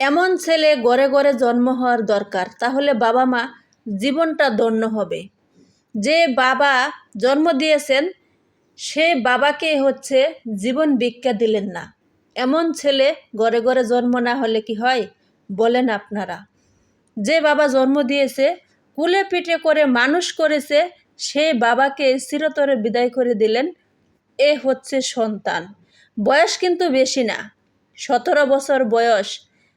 এমন ছেলে গড়ে গড়ে জন্ম হওয়ার দরকার, তাহলে বাবা মা জীবনটা ধন্য হবে। যে বাবা জন্ম দিয়েছেন, সে বাবাকে হচ্ছে জীবন ভিক্ষা দিলেন না। এমন ছেলে গড়ে গড়ে জন্ম না হলে কি হয়? বলেন আপনারা। যে বাবা জন্ম দিয়েছে, কুলে পিঠে করে মানুষ করেছে, সে বাবাকে চিরতরে বিদায় করে দিলেন। এ হচ্ছে সন্তান। বয়স কিন্তু বেশি না। সতেরো বছর বয়স।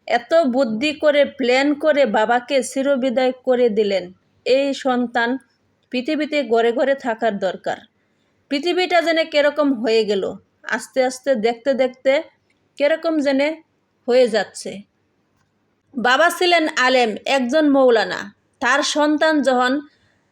এত বুদ্ধি করে, প্ল্যান করে বাবাকে চিরবিদায় করে দিলেন। এই সন্তান পৃথিবীতে গড়ে ঘরে থাকার দরকার। পৃথিবীটা যেন কীরকম হয়ে গেল, আস্তে আস্তে দেখতে দেখতে কীরকম যেন হয়ে যাচ্ছে। বাবা ছিলেন আলেম, একজন মৌলানা। তার সন্তান যখন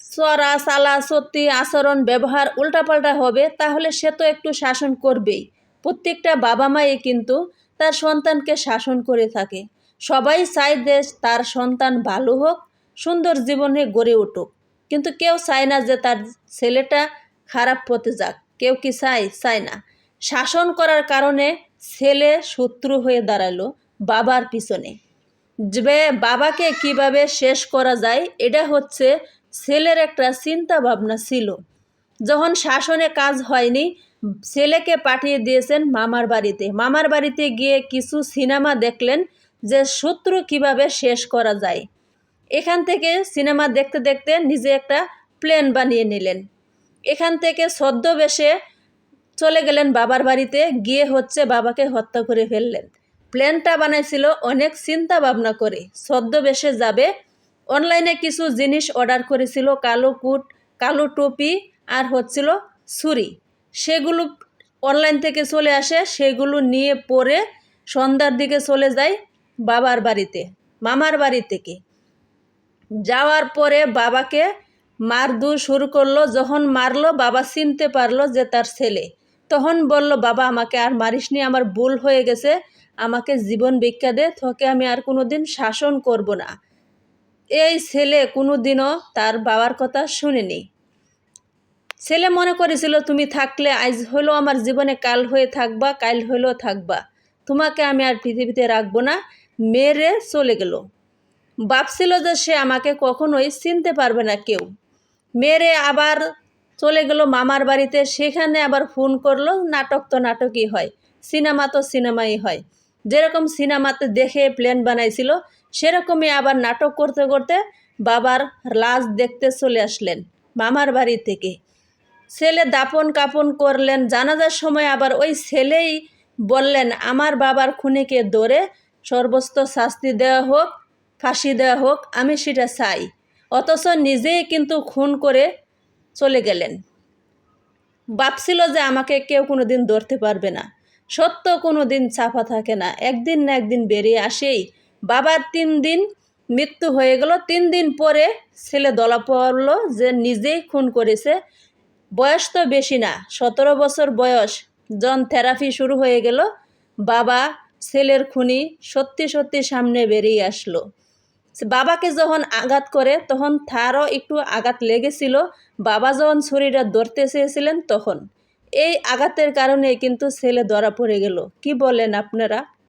চড়া চালা সত্যি আচরণ, ব্যবহার উল্টাপাল্টা হবে, তাহলে সে তো একটু শাসন করবেই। প্রত্যেকটা বাবা মাই কিন্তু তার সন্তানকে শাসন করে থাকে। সবাই চায় যে তার সন্তান ভালো হোক, সুন্দর জীবনে গড়ে উঠুক। কিন্তু কেউ চায় না যে তার ছেলেটা খারাপ পথে যাক। কেউ কি চায়? চায় না। শাসন করার কারণে ছেলে শত্রু হয়ে দাঁড়াল বাবার পিছনে। যে বাবাকে কীভাবে শেষ করা যায়, এটা হচ্ছে ছেলের একটা চিন্তা ভাবনা ছিল। যখন শাসনে কাজ হয়নি, ছেলেকে পাঠিয়ে দিয়েছেন মামার বাড়িতে। মামার বাড়িতে গিয়ে কিছু সিনেমা দেখলেন যে শত্রু কীভাবে শেষ করা যায়। এখান থেকে সিনেমা দেখতে দেখতে নিজে একটা প্লেন বানিয়ে নিলেন। এখান থেকে ছদ্মবেশে চলে গেলেন বাবার বাড়িতে, গিয়ে হচ্ছে বাবাকে হত্যা করে ফেললেন। প্ল্যানটা বানাইছিল অনেক চিন্তা ভাবনা করে। ছদ্মবেশে যাবে, অনলাইনে কিছু জিনিস অর্ডার করেছিল, কালো কুট, কালো টুপি আর হচ্ছিল ছুরি। সেগুলো অনলাইন থেকে চলে আসে, সেগুলো নিয়ে পরে সন্ধ্যার দিকে চলে যায় বাবার বাড়িতে, মামার বাড়ি থেকে। যাওয়ার পরে বাবাকে মারধর শুরু করল, যখন মারলো বাবা চিনতে পারল যে তার ছেলে। তখন বলল, বাবা, আমাকে আর মারিসনি, আমার ভুল হয়ে গেছে, আমাকে জীবন ভিক্ষা দে, তোকে আমি আর কোনো দিন শাসন করব না। এই ছেলে কোনো দিনও তার বাবার কথা শুনেনি। ছেলে মনে করেছিল, তুমি থাকলে আজ হলেও আমার জীবনে, কাল হয়ে থাকবা, কাল হলেও থাকবা। তোমাকে আমি আর পৃথিবীতে রাখব না। মেরে চলে গেল। ভাবছিল যে সে আমাকে কখনোই চিনতে পারবে না কেউ। মেরে আবার চলে গেল মামার বাড়িতে, সেখানে আবার ফোন করল, নাটক তো নাটকই হয়, সিনেমা তো সিনেমাই হয়। যেরকম সিনেমাতে দেখে প্ল্যান বানাইছিল, সেরকমই আবার নাটক করতে করতে বাবার লাশ দেখতে চলে আসলেন মামার বাড়ি থেকে। ছেলে দাপন কাপন করলেন। জানাজার সময় আবার ওই ছেলেই বললেন, আমার বাবার খুনিকে ধরে সর্বস্ত শাস্তি দেওয়া হোক, ফাঁসি দেওয়া হোক, আমি সেটা চাই। অথচ নিজেই কিন্তু খুন করে চলে গেলেন। ভাবছিল যে আমাকে কেউ কোনো দিন ধরতে পারবে না। সত্য কোনো দিন চাপা থাকে না। একদিন না একদিন বেরিয়ে আসেই বাবার তিন দিন মৃত্যু হয়ে গেল। তিন দিন পরে ছেলে দলা পড়ল যে নিজেই খুন করেছে। বয়স তো বেশি না, সতেরো বছর বয়স। জন থেরাপি শুরু হয়ে গেল, বাবা, ছেলের খুনি সত্যি সত্যি সামনে বেরিয়ে আসলো। বাবাকে যখন আঘাত করে, তখন তারও একটু আঘাত লেগেছিল। বাবা যখন ছুরিটা ধরতে চেয়েছিলেন, তখন। এই আঘাতের কারণে কিন্তু ছেলে ধরা পড়ে গেল। কি বলেন আপনারা?